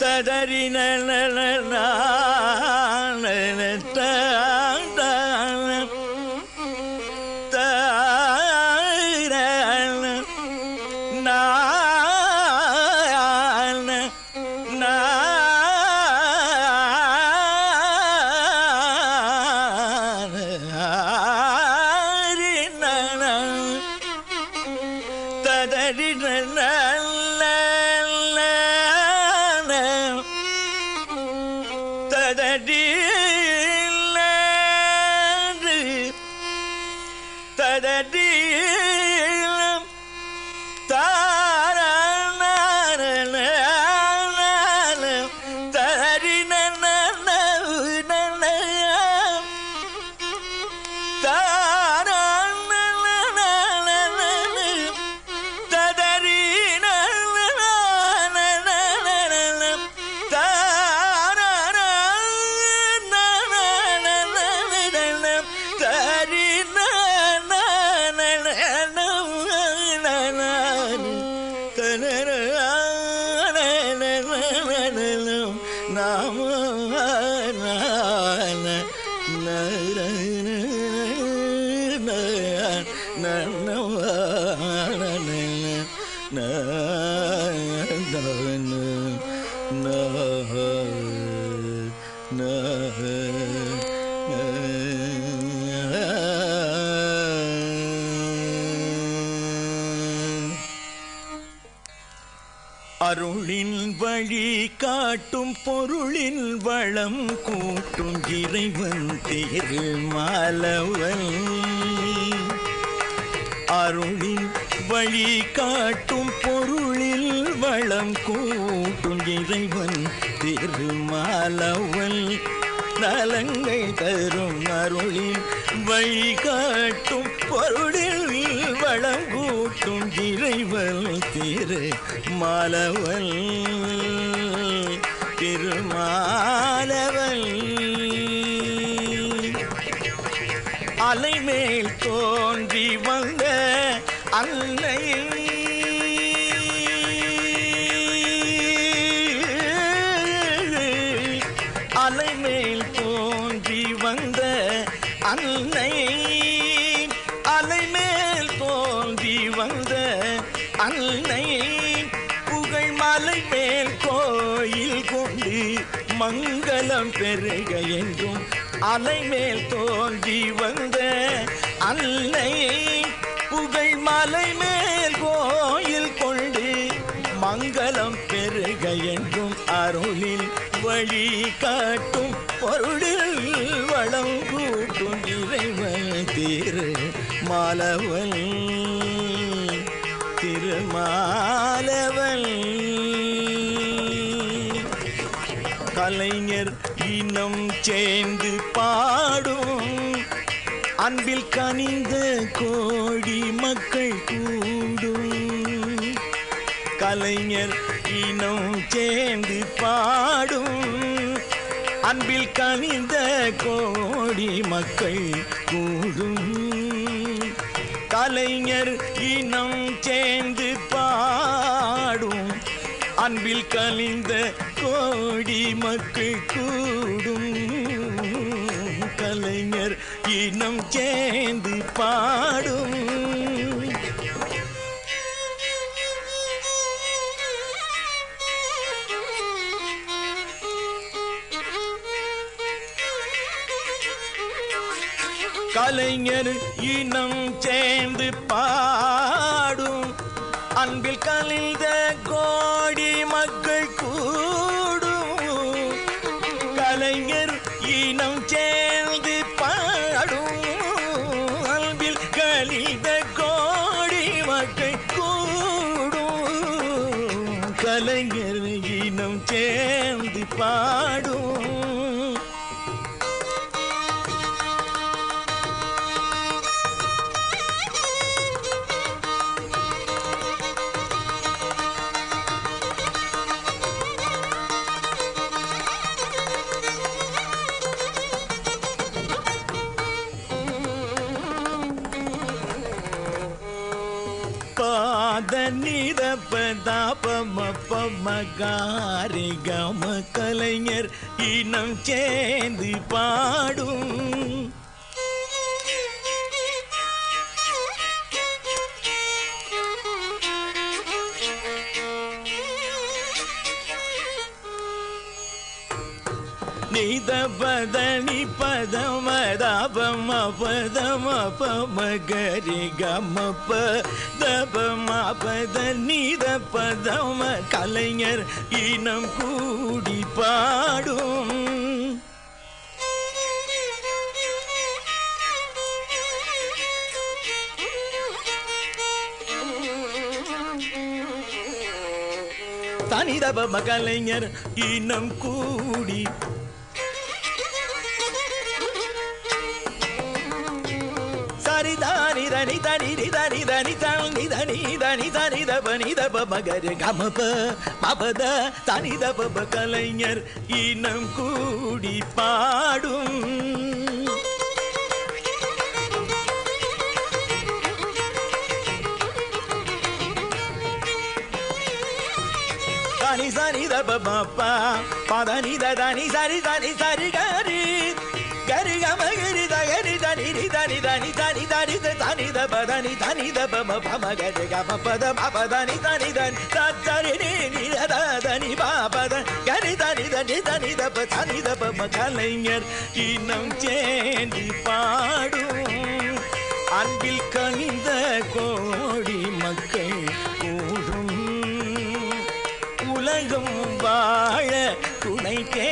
ததறின ததடி அருளின் வழி காட்டும் பொருளின் வளம் கூட்டும் இறைவன் திருமாலவன் அருளின் வழி காட்டும் பொருளில் வளம் கூட்டும் இறைவன் திருமாலவன் நலங்கள் தரும் அருளின் வழி காட்டும் பொருளில் இவள் திரு மாலவள் திருமாலவள். அலைமேல் தோன்றி வந்த அன்னை அலைமேல் தோன்றி வந்த அன்னை அலைமேல் தோன்றி வந்த அன்னை புகழ் மலை மேல் கோயில் கொண்டு மங்களம் பெருக என்றும் அலை மேல் தோன்றி வந்த அன்னை புகழ் மலை மேல் கோயில் கொண்டு மங்களம் பெருக என்றும் அருளில் வழி காட்டும் பொருளில் வளம் கூட்டும் இறைவன் தீர் மாலவன். மாலவன். கலைஞர் இனம் சேர்ந்து பாடும். அன்பில் கனிந்த கோடி மக்கள் கூடும். கலைஞர் இனம் சேர்ந்து பாடும். அன்பில் கனிந்த கோடி மக்கள் கூடும். கலைஞர் இனம் அன்பில் கலிந்த கோடி மக்கள் கூடும். கலைஞர் இனம் சேர்ந்து பாடும். கலைஞர் இனம் சேர்ந்து பாடும். அன்பில் கலிந்த மகள் పాద నీద పదాపమ పమ గారి గమ கலைஞர் இனம் சேர்ந்து பாடும். நீத பதனி ಮ ಪ ದ ಮ ಪ ಮ ಗ ರಿ ಗ ಮ ಪ ದ ಪ ಮ ಪ கலைஞர் இனம் கூடி பாடும். தனிதப மகலைஞர் இனம் கூடி சரிதானி தனி தனி தனி தனி தனி தனி தனி தனி தப நிதப மகர கமப மபத தனி தப கலைஞர் இனம் கூடி பாடும் தனி சனி தப பப்பா பதனி தனி சரி தனி சரி கரி గమగిరి దగరి దని దని దని దని దని దని ద పదని దని ద పమ పమ గజ గమ పద పమ దని దని దని తరి ని ద దని పాపద గని దని దని దని ద ప దని ద పమ கலைஞர் இன்னும் சேந்தி பாடும் அன்பில் கனிந்த கோடி மக்கள் கூடும் உலகம் வாழ துணை தே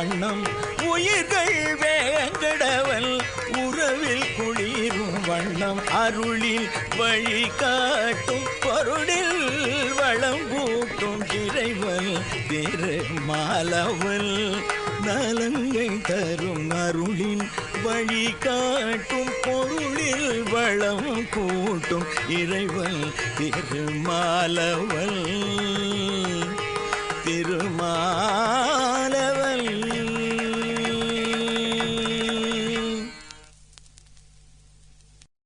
வண்ணம் உயிர்கள் வேங்கடவல் உறவில் குளிரும் வண்ணம் அருளில் வழி காட்டும் பொருளில் வளம் கூட்டும் இறைவன் திருமாலவல் நலங்கை தரும் அருளின் வழி காட்டும் பொருளில் வளம் கூட்டும் இறைவன் திருமாலவல் திருமா